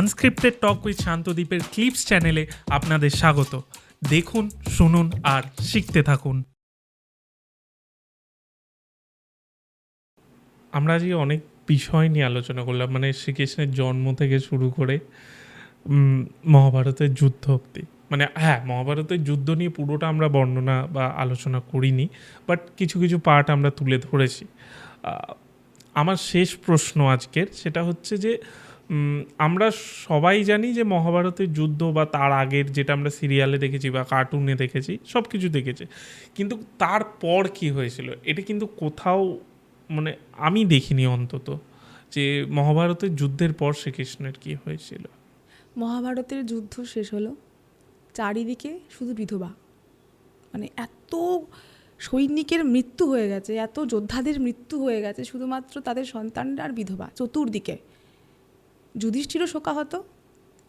Unscripted talk with শান্তদ্বীপের clips চ্যানেলে আপনাদের স্বাগত। দেখুন, শুনুন আর শিখতে থাকুন। আমরা আজকে অনেক বিষয় নিয়ে আলোচনা করলাম মানে শ্রীকৃষ্ণের জন্ম থেকে শুরু করে মহাভারতের যুদ্ধ অব্দি। মানে হ্যাঁ মহাভারতের যুদ্ধ নিয়ে পুরোটা আমরা বর্ণনা বা আলোচনা করিনি বাট কিছু কিছু পার্ট আমরা তুলে ধরেছি। আমার শেষ প্রশ্ন আজকের, সেটা হচ্ছে যে আমরা সবাই জানি যে মহাভারতের যুদ্ধ বা তার আগের যেটা আমরা সিরিয়ালে দেখেছি বা কার্টুনে দেখেছি সব কিছু দেখেছি। কিন্তু তারপর কি হয়েছিল? এটা কিন্তু কোথাও মানে আমি দেখিনি অন্তত, যে মহাভারতের যুদ্ধের পর শ্রীকৃষ্ণের কি হয়েছিল। মহাভারতের যুদ্ধ শেষ হলো, চারিদিকে শুধু বিধবা। মানে এত সৈনিকের মৃত্যু হয়ে গেছে, এত যোদ্ধাদের মৃত্যু হয়ে গেছে, শুধুমাত্র তাদের সন্তানরা আর বিধবা, চতুর্দিকে। যুধিষ্ঠিরও শোকাহত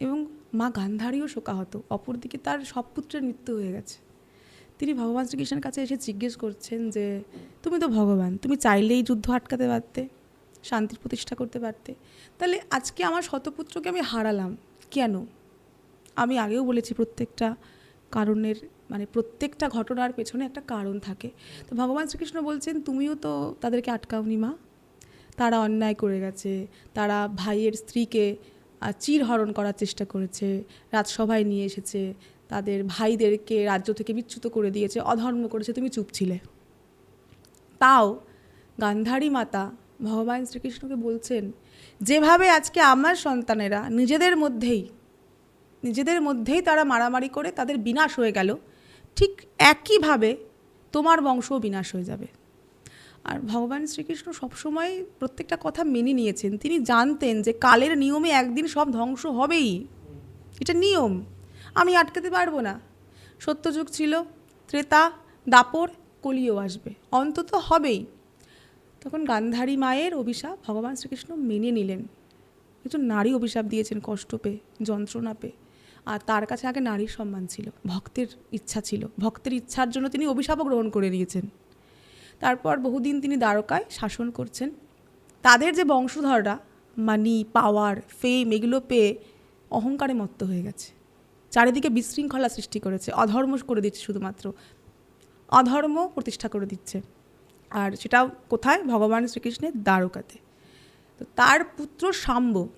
এবং মা গান্ধারীও শোকাহত। অপরদিকে তার সব পুত্রের মৃত্যু হয়ে গেছে। তিনি ভগবান শ্রীকৃষ্ণের কাছে এসে জিজ্ঞেস করছেন যে, তুমি তো ভগবান, তুমি চাইলেই যুদ্ধ আটকাতে পারতে, শান্তির প্রতিষ্ঠা করতে পারতে। তাহলে আজকে আমার শতপুত্রকে আমি হারালাম। কেন? আমি আগেও বলেছি, প্রত্যেকটা কারণের মানে প্রত্যেকটা ঘটনার পেছনে একটা কারণ থাকে। তো ভগবান শ্রীকৃষ্ণ বলছেন, তুমিও তো তাদেরকে আটকাওনি মা। তারা অন্যায় করে গেছে, তারা ভাইয়ের স্ত্রীকে চিরহরণ করার চেষ্টা করেছে, রাজসভায় নিয়ে এসেছে, তাদের ভাইদেরকে রাজ্য থেকে বিচ্যুত করে দিয়েছে, অধর্ম করেছে, তুমি চুপ ছিলে। তাও গান্ধারী মাতা ভগবান শ্রীকৃষ্ণকে বলছেন, যেভাবে আজকে আমার সন্তানেরা নিজেদের মধ্যেই নিজেদের মধ্যেই তারা মারামারি করে তাদের বিনাশ হয়ে গেল, ঠিক একইভাবে তোমার বংশও বিনাশ হয়ে যাবে। আর ভগবান শ্রীকৃষ্ণ সবসময় প্রত্যেকটা কথা মেনে নিয়েছেন। তিনি জানতেন যে কালের নিয়মে একদিন সব ধ্বংস হবেই। এটা নিয়ম। আমি আটকাতে পারব না। সত্যযুগ ছিল, ত্রেতা, দাপর, কলিও আসবে। অন্তত হবেই। তখন গান্ধারী মায়ের অভিশাপ ভগবান শ্রীকৃষ্ণ মেনে নিলেন। একজন নারী অভিশাপ দিয়েছেন কষ্ট পেয়ে, যন্ত্রণা পেয়ে। আর তার কাছে আগে নারীর সম্মান ছিল, ভক্তের ইচ্ছা ছিল। ভক্তের ইচ্ছার জন্য তিনি অভিশাপও গ্রহণ করে নিয়েছেন। তারপর বহুদিন তিনি দ্বারকায় শাসন করছেন। তাদের যে বংশধররা মানি পাওয়ার ফেম এগুলো পেয়ে অহংকারে মত্ত হয়ে গেছে। চারিদিকে বিশৃঙ্খলা সৃষ্টি করেছে। অধর্ম করে দিচ্ছে শুধুমাত্র। অধর্ম প্রতিষ্ঠা করে দিচ্ছে। আর সেটা কোথায়? ভগবান শ্রীকৃষ্ণের দ্বারকাতে। তো তার পুত্র শাম্ব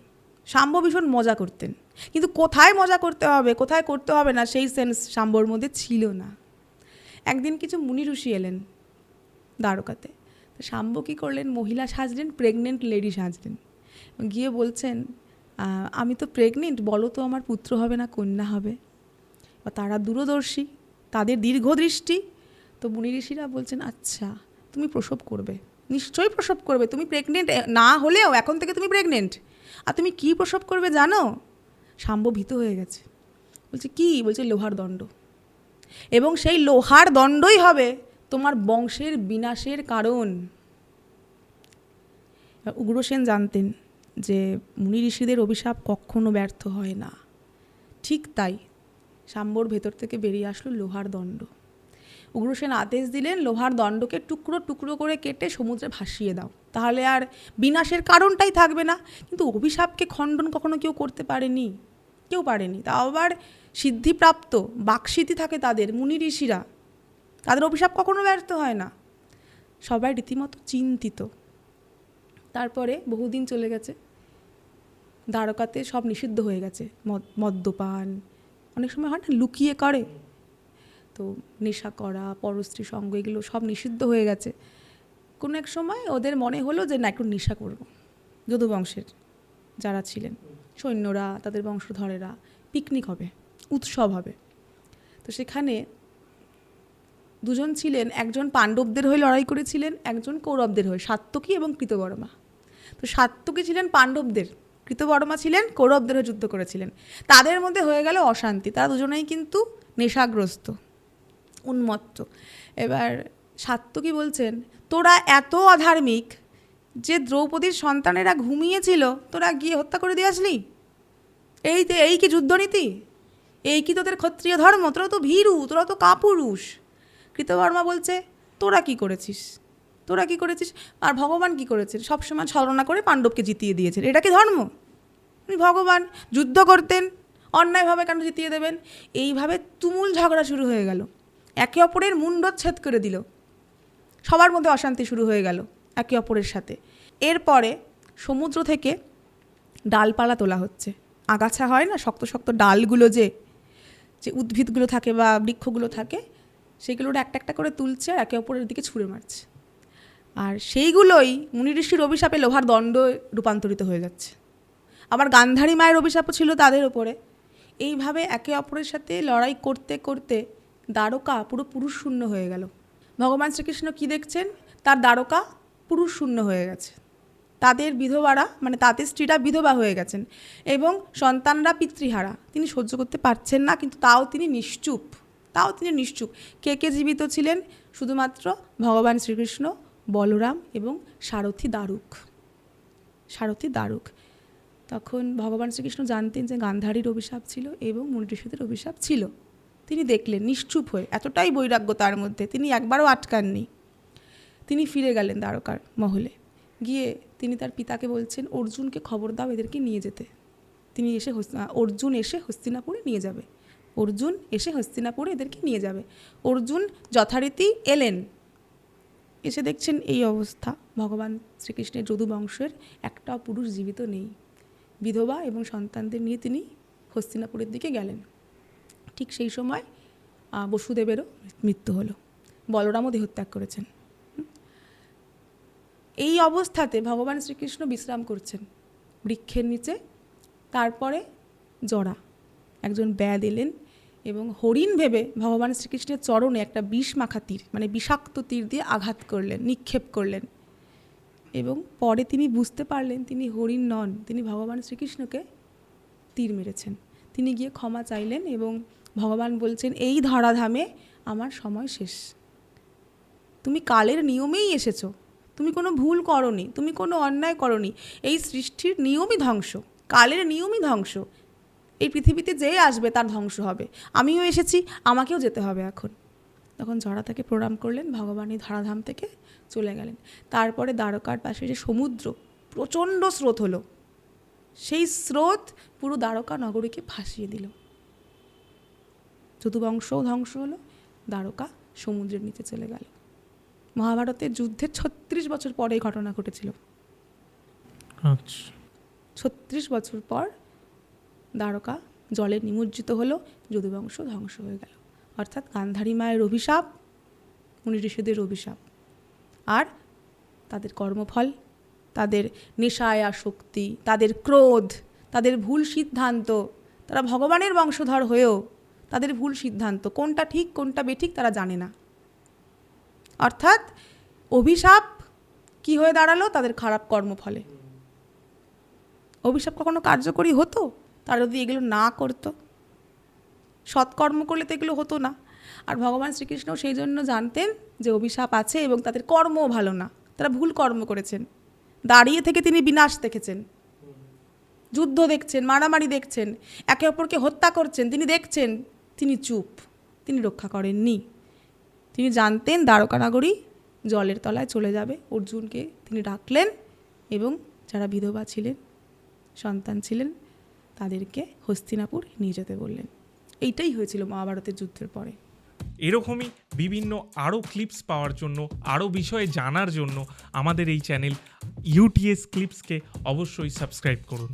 শাম্ব ভীষণ মজা করতেন। কিন্তু কোথায় মজা করতে হবে, কোথায় করতে হবে না, সেই সেন্স শাম্বর মধ্যে ছিল না। একদিন কিছু মুনি ঋষি এলেন। দ্বারকাতে। শাম্ব কী করলেন? মহিলা সাজলেন প্রেগনেন্ট লেডি সাজলেন। গিয়ে বলছেন আমি তো প্রেগনেন্ট বলো তো আমার পুত্র হবে না, কন্যা হবে? বা তারা দূরদর্শী, তাদের দীর্ঘদৃষ্টি। তো মুনি ঋষিরা বলছেন আচ্ছা তুমি প্রসব করবে। নিশ্চয়ই প্রসব করবে। তুমি প্রেগনেন্ট না হলেও এখন থেকে তুমি প্রেগনেন্ট আর তুমি কি প্রসব করবে জানো? শাম্ব ভীত হয়ে গেছে। বলছে, কি? বলছে, লোহার দণ্ড। এবং সেই লোহার দণ্ডই হবে। তোমার বংশের বিনাশের কারণ। উগ্রসেন জানতেন যে মুনি ঋষিদের অভিশাপ কখনো ব্যর্থ হয় না। ঠিক তাই সাম্বর ভেতর থেকে বেরিয়ে আসলো লোহার দণ্ড। উগ্রসেন আদেশ দিলেন, লোহার দণ্ডকে টুকরো টুকরো করে কেটে সমুদ্রে ভাসিয়ে দাও। তাহলে আর বিনাশের কারণটাই থাকবে না। কিন্তু অভিশাপকে খণ্ডন কখনো কেউ করতে পারেনি। কেউ পারেনি। তাও আবার সিদ্ধিপ্রাপ্ত বাকসিদ্ধি থাকে তাদের, মুনি ঋষিরা। তাদের অভিশাপ কখনো ব্যর্থ হয় না। সবাই রীতিমতো চিন্তিত। তারপরে বহুদিন চলে গেছে। দ্বারকাতে সব নিষিদ্ধ হয়ে গেছে। মদ, মদ্যপান, অনেক সময় হয় না, লুকিয়ে করে। তো নেশা করা, পরস্ত্রী সঙ্গ, এগুলো সব নিষিদ্ধ হয়ে গেছে। কোনো এক সময় ওদের মনে হলো যে, না, একটু নেশা করব। যদুবংশের যারা ছিলেন, সৈন্যরা, তাদের বংশধরেরা, পিকনিক হবে, উৎসব হবে। তো সেখানে দুজন ছিলেন, একজন পাণ্ডবদের হয়ে লড়াই করেছিলেন, একজন কৌরবদের হয়ে, সাত্তকী এবং কৃতবর্মা। তো সাত্তকী ছিলেন পাণ্ডবদের, কৃতবর্মা ছিলেন, কৌরবদের হয়ে যুদ্ধ করেছিলেন। তাদের মধ্যে হয়ে গেল অশান্তি, তারা দুজনেই কিন্তু নেশাগ্রস্ত, উন্মত্ত। এবার সাত্তকী বলছেন, তোরা এত অধার্মিক যে দ্রৌপদীর সন্তানেরা ঘুমিয়েছিল, তোরা গিয়ে হত্যা করে দিয়ে আসলি? এই এই কি যুদ্ধনীতি? এই কি তোদের ক্ষত্রিয় ধর্ম? তোরা তো ভীরু, তোরা তো কাপুরুষ। কৃতবর্মা বলছে, তোরা কি করেছিস? তোরা কি করেছিস? আর ভগবান কি করেছেন? সবসময় ছলনা করে পাণ্ডবকে জিতিয়ে দিয়েছেন। এটা কি ধর্ম? ভগবান, যুদ্ধ করতেন, অন্যায়ভাবে কেন জিতিয়ে দেবেন? এইভাবে তুমুল ঝগড়া শুরু হয়ে গেল। একে অপরের মুন্ডচ্ছেদ করে দিল। সবার মধ্যে অশান্তি শুরু হয়ে গেল একে অপরের সাথে। এরপরে সমুদ্র থেকে ডালপালা তোলা হচ্ছে। আগাছা হয় না, শক্ত শক্ত ডালগুলো যে যে উদ্ভিদগুলো থাকে বা বৃক্ষগুলো থাকে সেগুলো ওরা একটা একটা করে তুলছে আর একে অপরের দিকে ছুঁড়ে মারছে। আর সেইগুলোই মুনি ঋষির অভিশাপে লোহার দণ্ড রূপান্তরিত হয়ে যাচ্ছে। আবার গান্ধারী মায়ের অভিশাপও ছিল তাদের ওপরে এইভাবে একে অপরের সাথে লড়াই করতে করতে দ্বারকা পুরো পুরুষ শূন্য হয়ে গেল। ভগবান শ্রীকৃষ্ণ কি দেখছেন? তার দ্বারকা পুরুষ শূন্য হয়ে গেছে। তাদের বিধবারা মানে তাদের স্ত্রীরা বিধবা হয়ে গেছেন এবং সন্তানরা পিতৃহারা। তিনি সহ্য করতে পারছেন না, কিন্তু তাও তিনি নিশ্চুপ। তাও তিনি নিশ্চুপ। কে কে জীবিত ছিলেন? শুধুমাত্র ভগবান শ্রীকৃষ্ণ, বলরাম এবং সারথী দারুক। সারথী দারুক। তখন ভগবান শ্রীকৃষ্ণ জানতেন যে গান্ধারীর অভিশাপ ছিল এবং মনিঋষিদের অভিশাপ ছিল। তিনি দেখলেন, নিশ্চুপ হয়ে, এতটাই বৈরাগ্য তার মধ্যে, তিনি একবারও আটকাননি। তিনি ফিরে গেলেন দ্বারকার মহলে। গিয়ে তিনি তার পিতাকে বলছেন, অর্জুনকে খবর দাও এদেরকে নিয়ে যেতে। তিনি এসে অর্জুন এসে হস্তিনাপুরে নিয়ে যাবে। অর্জুন এসে হস্তিনাপুরে এদেরকে নিয়ে যাবে। অর্জুন যথারীতি এলেন। এসে দেখছেন এই অবস্থা। ভগবান শ্রীকৃষ্ণের যদু বংশের একটা পুরুষ জীবিত নেই। বিধবা এবং সন্তানদের নিয়ে তিনি হস্তিনাপুরের দিকে গেলেন। ঠিক সেই সময় বসুদেবেরও মৃত্যু হলো। বলরামও দেহত্যাগ করেছেন। এই অবস্থাতে ভগবান শ্রীকৃষ্ণ বিশ্রাম করছেন। বৃক্ষের নিচে, তারপরে জরা। একজন ব্যাদ এলেন এবং হরিণ ভেবে ভগবান শ্রীকৃষ্ণের চরণে একটা বিষ মাখা তীর মানে বিষাক্ত তীর দিয়ে আঘাত করলেন, নিক্ষেপ করলেন। এবং পরে তিনি বুঝতে পারলেন তিনি হরিণ নন, তিনি ভগবান শ্রীকৃষ্ণকে তীর মেরেছেন। তিনি গিয়ে ক্ষমা চাইলেন এবং ভগবান বলছেন, এই ধরাধামে আমার সময় শেষ। তুমি কালের নিয়মেই এসেছ। তুমি কোনো ভুল করনি, তুমি কোনো অন্যায় করনি। এই সৃষ্টির নিয়মই ধ্বংস, কালের নিয়মই ধ্বংস। এই পৃথিবীতে যে আসবে তার ধ্বংস হবে। আমিও এসেছি আমাকেও যেতে হবে এখন। তখন জরা তাকে প্রণাম করলেন ভগবান এই ধরাধাম থেকে চলে গেলেন। তারপরে দ্বারকার পাশে যে সমুদ্র প্রচণ্ড স্রোত হলো সেই স্রোত পুরো দ্বারকা নগরীকে ভাসিয়ে দিল। যদুবংশও ধ্বংস হলো দ্বারকা সমুদ্রের নিচে চলে গেল। মহাভারতের যুদ্ধের ছত্রিশ বছর পরে এই ঘটনা ঘটেছিল। ছত্রিশ বছর পর দ্বারকা জলে নিমজ্জিত হলো, যদুবংশ ধ্বংস হয়ে গেল। অর্থাৎ গান্ধারী মায়ের অভিশাপ, মুনি ঋষিদের অভিশাপ। আর তাদের কর্মফল, তাদের নেশায় আসক্তি, তাদের ক্রোধ, তাদের ভুল সিদ্ধান্ত, তারা ভগবানের বংশধর হয়েও তাদের ভুল সিদ্ধান্ত, কোনটা ঠিক, কোনটা বেঠিক তারা জানে না। অর্থাৎ অভিশাপ কি হয়ে দাঁড়াল? তাদের খারাপ কর্মফলে। অভিশাপ কখনো কার্যকরী হতো? তারা যদি এগুলো না করতো, সৎকর্ম করলে তো এগুলো হতো না। আর ভগবান শ্রীকৃষ্ণ সেই জন্য জানতেন যে অভিশাপ আছে এবং তাদের কর্মও ভালো না। তারা ভুল কর্ম করেছেন। দাঁড়িয়ে থেকে তিনি বিনাশ দেখেছেন। যুদ্ধ দেখছেন, মারামারি দেখছেন, একে অপরকে হত্যা করছেন, তিনি দেখছেন, তিনি চুপ, তিনি রক্ষা করেননি। তিনি জানতেন দ্বারকানগরী জলের তলায় চলে যাবে, অর্জুনকে তিনি ডাকলেন এবং যারা বিধবা ছিলেন, সন্তান ছিলেন তাদেরকে হস্তিনাপুর নিয়ে যেতে বললেন। এইটাই হয়েছিল মহাভারতের যুদ্ধের পরে। এরকমই বিভিন্ন আরও ক্লিপস পাওয়ার জন্য আরও বিষয়ে জানার জন্য আমাদের এই চ্যানেল ইউটিএস ক্লিপসকে অবশ্যই সাবস্ক্রাইব করুন।